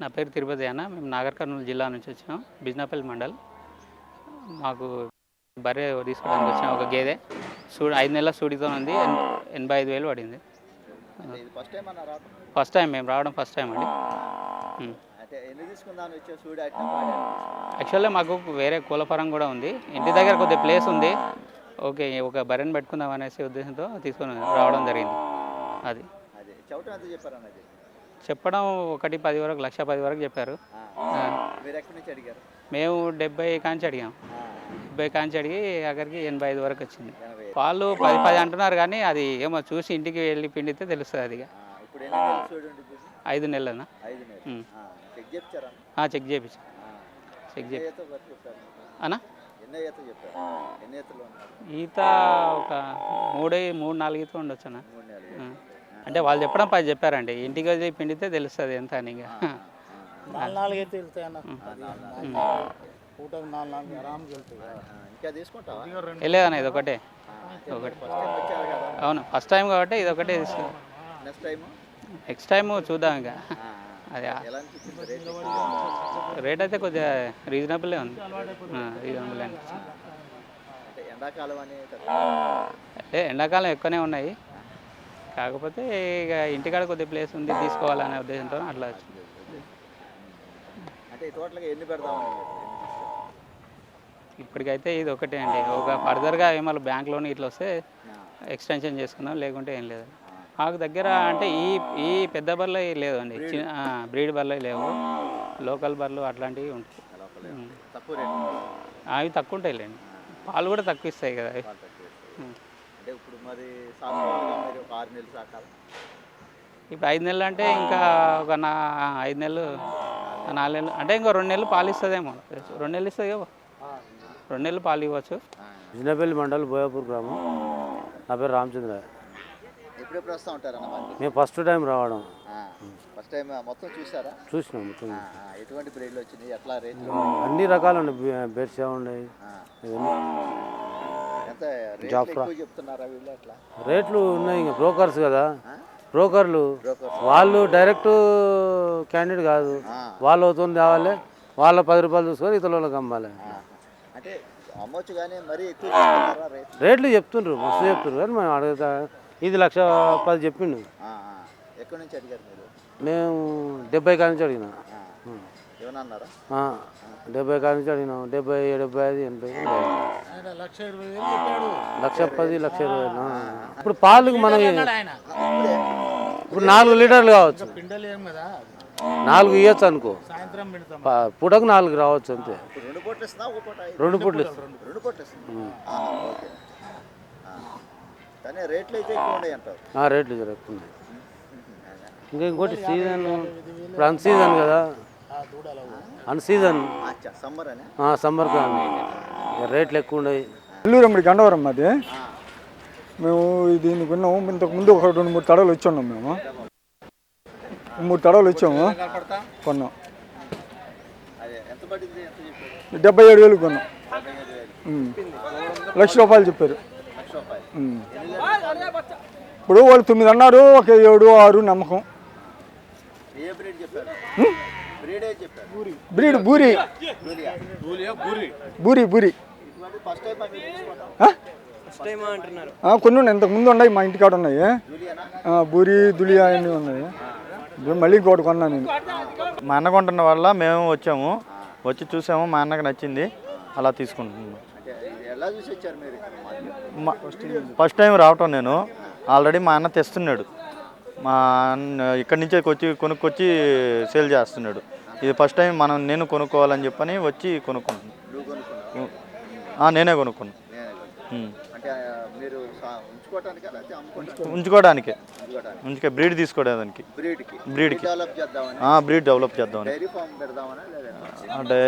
నా పేరు తిరుపతి అన్న. మేము నాగర్ కర్నూలు జిల్లా నుంచి వచ్చినాం బిజ్నాపల్లి మండల్. మాకు బర్రె తీసుకోవడానికి వచ్చినాం ఒక గేదె. సూడి ఐదు నెలల సూడితో ఉంది. ఎన్- ఎనభై ఐదు వేలు పడింది. ఫస్ట్ టైం మేము రావడం ఫస్ట్ టైం అండి. పాడాను యాక్చువల్గా మాకు వేరే కోళ్ళ ఫారం కూడా ఉంది. ఇంటి దగ్గర కొద్దిగా ప్లేస్ ఉంది. ఓకే ఒక బర్రెని పెట్టుకుందాం అనేసి ఉద్దేశంతో తీసుకొని రావడం జరిగింది. అది. చెప్పడం ఒకటి పది వరకు లక్ష పది వరకు చెప్పారు. మేము డెబ్బై కాంచి అడిగాం. డెబ్బై కాంచి అడిగి అక్కడికి ఎనభై ఐదు వరకు వచ్చింది. వాళ్ళు పది పది అంటున్నారు కానీ అది ఏమో చూసి ఇంటికి వెళ్ళి పిండితే తెలుస్తుంది అది ఐదు నెలలనా? చెక్ చేయించు. చెక్ ఎన్ని చేయి ఈత అనా ఒక మూడే మూడు నాలుగు ఈత ఉండొచ్చు అన్న. అంటే వాళ్ళు చెప్పడం పది చెప్పారండి. ఇంటికి వచ్చి పిండితే తెలుస్తుంది ఎంత అని ఇక. నాలుగు నాలుగు అయితే వెళ్తాయి అన్న. పూటకు నాలుగు నాలుగు ఆరామ్కి వెళ్తాయి. ఆ, ఇంకా తీసుకుంటావా? వెళ్ళేదన్న ఇది ఒకటే? ఒకటి. అవును ఫస్ట్ టైం కాబట్టి ఇది ఒకటే నెక్స్ట్ టైం నెక్స్ట్ టైం చూద్దాం ఇంకా. అది రేట్ అయితే? కొద్దిగా రీజనబుల్లే ఉంది. రీజనబుల్. అంటే ఎండాకాలం ఎక్కువనే ఉన్నాయి. కాకపోతే ఇక ఇంటికాడ కొద్దిగా ప్లేస్ ఉంది తీసుకోవాలనే ఉద్దేశంతో అట్లా వచ్చింది. అంటే టోటల్గా ఎన్ని పెడదామని? ఇప్పటికైతే ఇది ఒకటే అండి. ఒక ఫర్దర్గా ఏమన్నా బ్యాంక్ లోన్ ఇట్లా వస్తే ఎక్స్టెన్షన్ చేసుకుందాం లేకుంటే ఏం లేదు. మాకు దగ్గర అంటే ఈ ఈ పెద్ద బర్రెలు లేవు అండి చిన్న బ్రీడ్ బర్రెలు లేవు. లోకల్ బర్రెలు అట్లాంటివి ఉంటాయి. తక్కువ అవి తక్కువ ఉంటాయిలేండి. పాలు కూడా తక్కువ ఇస్తాయి కదా. అంటే ఇప్పుడు మరి ఒక ఆరు నెలలు సాకాలి ఇప్పుడు ఐదు నెలలు అంటే ఇంకా ఒక నా ఐదు నెలలు నాలుగు నెలలు అంటే ఇంకో రెండు నెలలు పాలు ఇస్తుందేమో. రెండు నెలలు ఇస్తుంది కదా. రెండు నెలలు పాలు ఇవ్వచ్చు. విజయపల్లి మండల్ బోయాపూర్ గ్రామం. నా పేరు రామచంద్ర. ఎప్పుడెప్పుడు వస్తూ ఉంటారన్న మరి? మేము ఫస్ట్ టైం రావడం. ఫస్ట్ టైం మొత్తం చూసారా? చూసినాం మొత్తం. ఎటువంటి బ్రేడ్లు వచ్చినాయి? ఎట్లా రేట్లు? అన్ని రకాలు ఉన్నాయి. బెడ్సే ఉన్నాయి ఆ, ఇవన్నీ ఎంత రేట్లు జాఫ్రా. చెప్తున్నారా రేట్లు ఉన్నాయి ఇంకా బ్రోకర్స్ కదా? బ్రోకర్లు వాళ్ళు డైరెక్ట్ క్యాండిడేట్ కాదు. వాళ్ళు అవుతుంది తేవాలి వాళ్ళ పది రూపాయలు చూసుకొని ఇతరుల వాళ్ళకి అమ్మాలి. చెప్తున్నారా రేట్లు? చెప్తుండ్రు మస్తు చెప్తుండ్రు. కానీ మేము అడుగుతా ఇది లక్ష పది చెప్పిండు. ఎక్కడి నుంచి అడిగారు మేము డెబ్బై కాడి నుంచి అడిగినా. డెబ్బై కాడి నుంచి అడిగినాం. డెబ్బై డెబ్బై ఐదు ఎనభై. లక్ష పది లక్ష ఇరవై. ఇప్పుడు పాలకు మనం ఇప్పుడు. నాలుగు లీటర్లు కావచ్చు. కదా. నాలుగు ఇవ్వచ్చు అనుకో. పూటకు నాలుగు రావచ్చు అంతే. రెండు పూటలు రేట్లు ఎక్కువ ఉన్నాయి అంటారు. ఆ, రేట్లు జరుగుతున్నాయి ఇంకా ఇంకోటి సీజన్ ఇప్పుడు అన్ సీజన్ కదా. అన్ సీజన్. సమ్మర్ సమ్మర్ కానీ రేట్లు ఎక్కువ ఉన్నాయి నెల్లూరు గండవరం మాది. మేము దీన్ని కొన్నాము ఇంతకు ముందు ఒక రెండు మూడు తడవలు వచ్చి ఉన్నాం మేము. మూడు తడవలు వచ్చాము కొన్నాం. డెబ్బై ఏడు వేలు కొన్నాం. లక్ష రూపాయలు చెప్పారు. ఇప్పుడు వాళ్ళు తొమ్మిది అన్నారు. ఒక ఏడు ఆరు నమ్మకం. బ్రీడ్ బూరి. బూరి. బూరి. కొన్ని ఉన్నాయి. ఇంతకు ముందు ఉన్నాయి మా ఇంటికాడ ఉన్నాయి. జూలియానా ఆ, బూరి దులియా అన్నీ ఉన్నాయి. మళ్ళీ ఇంకోటి కొన్నా నేను. మా అన్న కొంటున్న వల్ల మేము వచ్చాము. వచ్చి చూసాము. మా అన్నకు నచ్చింది. అలా తీసుకుంటున్నాము ఫస్ట్ టైం రావటం నేను. ఆల్రెడీ మా అన్న తెస్తున్నాడు. మా ఇక్కడి నుంచే వచ్చి కొనుక్కొచ్చి సేల్ చేస్తున్నాడు. ఇది ఫస్ట్ టైం మనం నేను కొనుక్కోవాలని చెప్పని వచ్చి నేనే కొనుక్కున్నాను నేనే కొనుక్కున్నా. ఉమ్. అంటే ఆ, మీరు సా- ఉంచుకోవటానికా లేకపోతే అమ్ముకోవటానికి? ఉంచుకోవడానికే. ఉంచుకే బ్రీడ్ తీసుకోవడానికి. బ్రీడ్కి. బ్రీడ్ డెవలప్ చేద్దామని.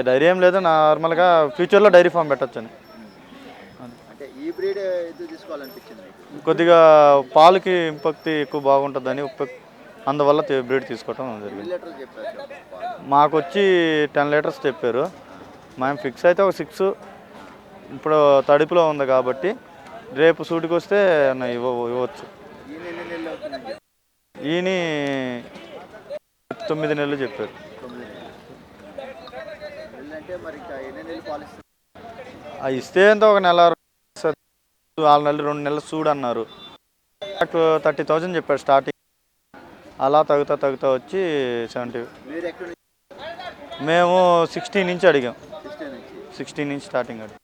డైరీ ఏం లేదు నార్మల్గా ఫ్యూచర్లో డైరీ ఫామ్ ఈ బ్రీడ్ ఎందుకు తీసుకోవాలనిపించింది? కొద్దిగా పాలకి ఇంపక్తి ఎక్కువ బాగుంటుందని అందువల్ల బ్రీడ్ తీసుకోవటం జరిగింది. మాకు వచ్చి టెన్ లీటర్స్ చెప్పారు మేము ఫిక్స్ అయితే ఒక సిక్స్. ఇప్పుడు తడుపులో ఉంది కాబట్టి రేపు సూటికి వస్తే నా ఇవ్వ ఇవ్వచ్చు. ఈయన తొమ్మిది నెలలు చెప్పారు. ఇస్తే ఎంత? ఒక నెల ఆరు నెలలు రెండు నెలలు చూడన్నారు నాకు థర్టీ థౌజండ్ చెప్పారు స్టార్టింగ్. అలా తగ్గుతా తగ్గుతా వచ్చి సెవెంటీ. మేము సిక్స్టీన్ నుంచి అడిగాం. సిక్స్టీన్ నుంచి స్టార్టింగ్ అడిగాం.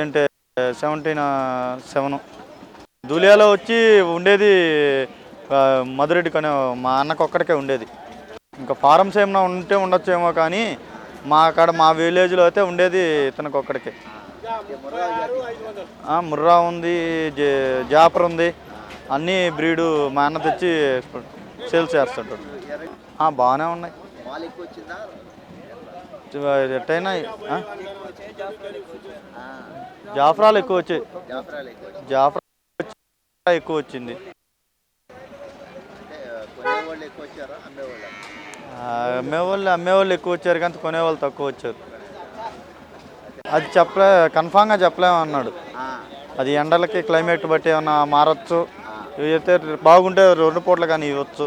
ఏంటంటే సెవెంటీన్ సెవెన్. దులియాలో వచ్చి ఉండేది మధురెడ్డి కానీ మా అన్నకు ఒక్కడికే ఉండేది. ఇంకా ఫారమ్స్ ఏమైనా ఉంటే ఉండొచ్చేమో కానీ మా అక్కడ మా విలేజ్లో అయితే ఉండేది ఇతనికి ఒక్కడికే. ముర్రా ఆ, ముర్రా ఉంది జాపర్ జాఫర్ ఉంది. అన్నీ బ్రీడు మా అన్న తెచ్చి సేల్స్ చేస్తుంటాడు ఆ, బాగానే ఉన్నాయి. ఎట్టయినా జాఫరాలు ఎక్కువ వచ్చాయి. జాఫరాలు ఎక్కువ వచ్చింది. జాఫరా ఎక్కువ వచ్చింది అమ్మేవాళ్ళు అమ్మేవాళ్ళు ఎక్కువ వచ్చారు కానీ కొనేవాళ్ళు తక్కువ వచ్చారు. అది చెప్పలే కన్ఫామ్గా చెప్పలేము అన్నాడు. అది ఎండలకి క్లైమేట్ బట్టి ఏమన్నా మారచ్చు. ఇవి అయితే బాగుంటే రెండు పూటలు కానీ ఇవ్వచ్చు.